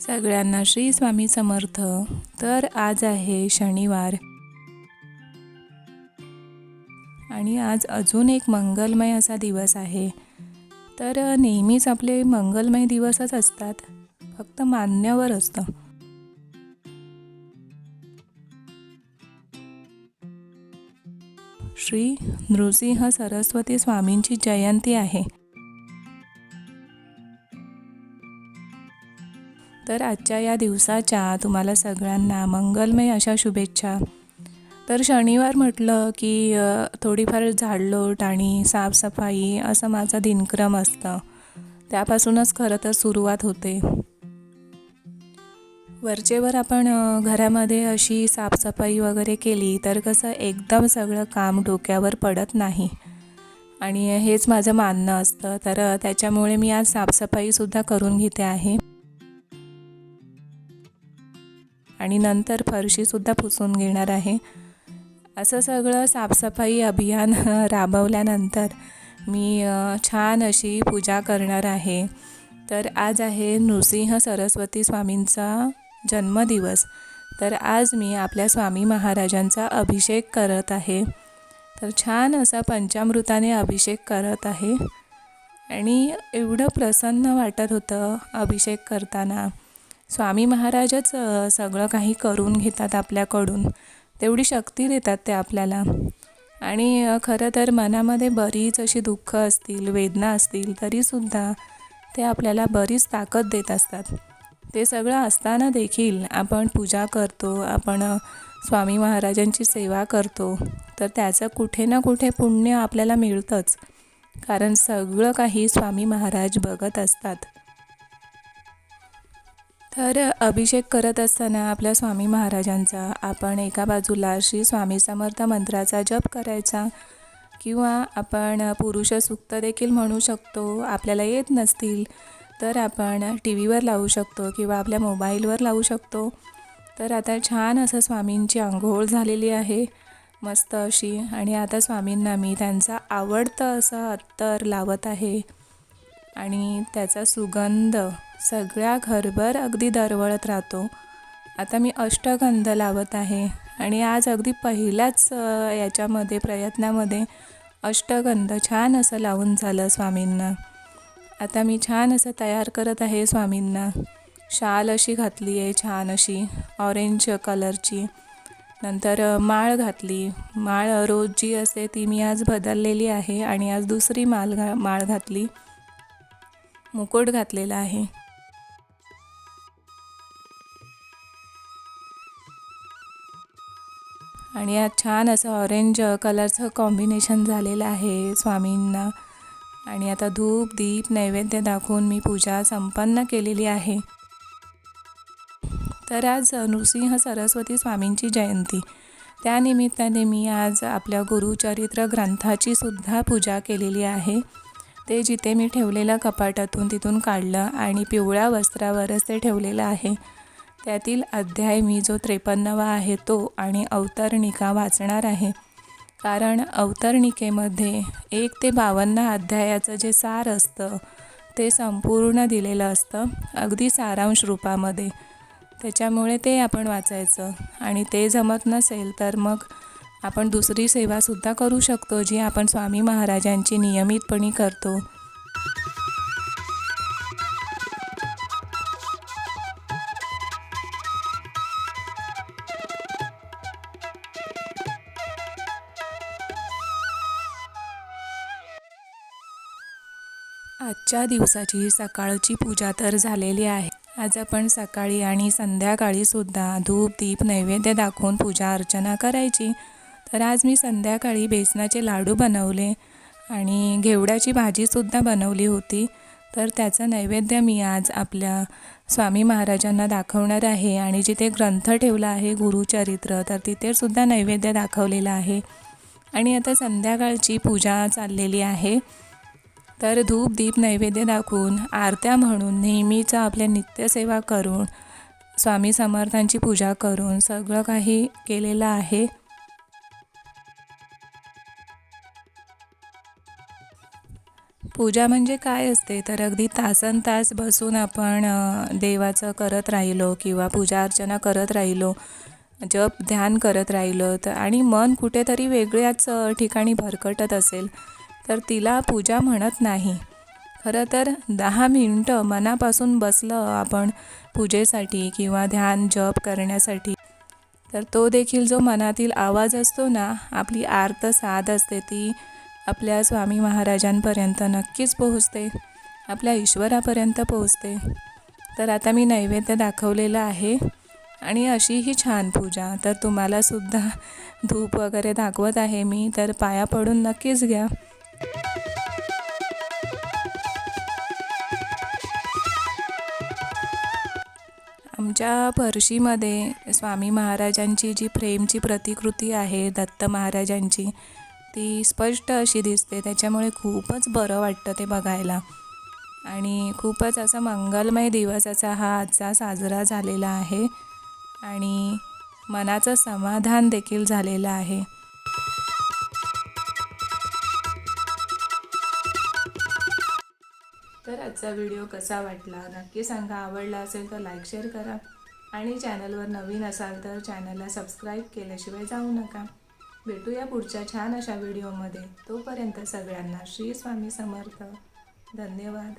सगळ्यांना श्री स्वामी समर्थ. तर आज आहे शनिवार. आणि आज अजून एक मंगलमय असा दिवस आहे. तर नेहमीच आपले मंगलमय दिवसच असतात. फक्त मान्यवर असतं. श्री नृसिंह सरस्वती स्वामींची जयंती आहे. तर आजच्या या दिवसाच्या तुम्हाला सगळ्यांना मंगलमय अशा शुभेच्छा. तर शनिवार म्हटलं की थोडीफार झाडलोट आणि साफसफाई असं माझा दिनक्रम असतं. त्यापासूनच खरं तर सुरुवात होते. वरचेवर आपण घरामध्ये अशी साफसफाई वगैरे केली तर कसं एकदम सगळं काम डोक्यावर पडत नाही. आणि हेच माझं मानणं असतं. तर त्याच्यामुळे मी आज साफसफाईसुद्धा करून घेते आहे. आणि नंतर फरशीसुद्धा पुसून घेणार आहे. असं सगळं साफसफाई अभियान राबवल्यानंतर मी छान अशी पूजा करणार आहे. तर आज आहे नृसिंह सरस्वती स्वामींचा जन्मदिवस. तर आज मी आपल्या स्वामी महाराजांचा अभिषेक करत आहे. तर छान असा पंचामृताने अभिषेक करत आहे. आणि एवढं प्रसन्न वाटत होतं अभिषेक करताना. स्वामी महाराजच सगळं काही करून घेतात आपल्याकडून. तेवढी शक्ती देतात ते आपल्याला. आणि खरं तर मनामध्ये बरीच अशी दुःख असतील वेदना असतील तरीसुद्धा ते आपल्याला बरीच ताकद देत असतात. ते सगळं असताना देखील आपण पूजा करतो आपण स्वामी महाराजांची सेवा करतो तर त्याचं कुठे ना कुठे पुण्य आपल्याला मिळतंच. कारण सगळं काही स्वामी महाराज बघत असतात. तर अभिषेक करत असताना आपल्या स्वामी महाराजांचा आपण एका बाजूला श्री स्वामी समर्थ मंत्राचा जप करायचा किंवा आपण पुरुष सुक्त देखील म्हणू शकतो आपल्याला येत नसतील तर आपण टी व्हीवर लावू शकतो किंवा आपल्या मोबाईलवर लावू शकतो. तर आता छान असं स्वामींची आंघोळ झालेली आहे मस्त अशी. आणि आता स्वामींना मी त्यांचा आवडतं असं अत्तर लावत आहे. आणि त्याचा सुगंध सगळ्या घरभर अगदी दरवळत राहतो. आता मी अष्टगंध लावत आहे आणि आज अगदी पहिल्याच याच्यामध्ये प्रयत्नामध्ये अष्टगंध छान असं लावून झालं स्वामींना. आता मी छान असं तयार करत आहे स्वामींना. शाल अशी घातली आहे छान अशी ऑरेंज कलरची. नंतर माळ घातली. माळ रोज जी असते ती मी आज बदललेली आहे आणि आज दुसरी माळ घा माळ घातली. मुकुट घातलेला आहे. आणि आज छान असं ऑरेंज कलरचं कॉम्बिनेशन झालेलं आहे स्वामींना. आणि आता धूप दीप नैवेद्य दाखवून मी पूजा संपन्न केलेली आहे. तर आज नृसिंह सरस्वती स्वामींची जयंती. त्यानिमित्ताने मी आज आपल्या गुरुचरित्र ग्रंथाची सुद्धा पूजा केलेली आहे. ते जिथे मी ठेवलेलं कपाटातून तिथून काढलं आणि पिवळ्या वस्त्रावरच ते ठेवलेलं आहे. त्यातील अध्याय मी जो त्रेपन्नवा आहे तो आणि अवतरणिका वाचणार आहे. कारण अवतरणिकेमध्ये एक ते बावन्न अध्यायाचं जे सार असतं ते संपूर्ण दिलेलं असतं अगदी सारांश रूपामध्ये. त्याच्यामुळे ते आपण वाचायचं. आणि ते जमत नसेल तर मग आपण दुसरी सेवासुद्धा करू शकतो जी आपण स्वामी महाराजांची नियमितपणे करतो. आजच्या दिवसाची सकाळची पूजा तर झालेली आहे. आज आपण सकाळी आणि संध्याकाळी सुद्धा धूप दीप नैवेद्य दाखवून पूजा अर्चना करायची. तर आज मी संध्याकाळी बेसनाचे लाडू बनवले आणि घेवड्याची भाजीसुद्धा बनवली होती. तर त्याचं नैवेद्य मी आज आपल्या स्वामी महाराजांना दाखवणार आहे आणि जिथे ग्रंथ ठेवला आहे गुरुचरित्र तर तिथे सुद्धा नैवेद्य दाखवलेलं आहे. आणि आता संध्याकाळची पूजा चाललेली आहे. तर धूप दीप नैवेद्य दाखवून आरत्या म्हणून नेहमीचा आपल्या नित्यसेवा करून स्वामी समर्थांची पूजा करून सगळं काही केलेलं आहे. पूजा म्हणजे काय असते? तर अगदी तासन तास बसून आपण देवाचं करत राहिलो किंवा पूजा अर्चना करत राहिलो जप ध्यान करत राहिलो तर आणि मन कुठेतरी वेगळ्याच ठिकाणी भरकटत असेल. तर तिला पूजा म्हणत नाही. खरं तर दहा मिनटं मनापासून बसलं आपण पूजेसाठी किंवा ध्यान जप करण्यासाठी. तर तो देखील जो मनातील आवाज असतो ना आपली आर्त साध असते ती आपल्या स्वामी महाराजांपर्यंत नक्कीच पोहोचते. आपल्या ईश्वरापर्यंत पोहोचते. तर आता मी नैवेद्य दाखवलेलं आहे आणि अशी ही छान पूजा. तर तुम्हालासुद्धा धूप वगैरे दाखवत आहे मी तर पाया पडून नक्कीच घ्या. आमच्या फरशीमध्ये स्वामी महाराजांची जी प्रेमची प्रतिकृती आहे दत्त महाराजांची ती स्पष्ट अशी दिसते. त्याच्यामुळे खूपच बरं वाटतं ते बघायला. आणि खूपच असा मंगलमय दिवस असा हा आजचा साजरा झालेला आहे. आणि मनाचं समाधान देखील झालेलं आहे. तर आजचा व्हिडिओ कसा वाटला? नक्की सांगा. आवडला असेल तर लाईक शेअर करा. आणि चॅनलवर नवीन असाल तर चॅनलला सबस्क्राईब केल्याशिवाय जाऊ नका. भेटूया पुढच्या छान अशा व्हिडिओमध्ये तोपर्यंत सगळ्यांना श्री स्वामी समर्थ. धन्यवाद.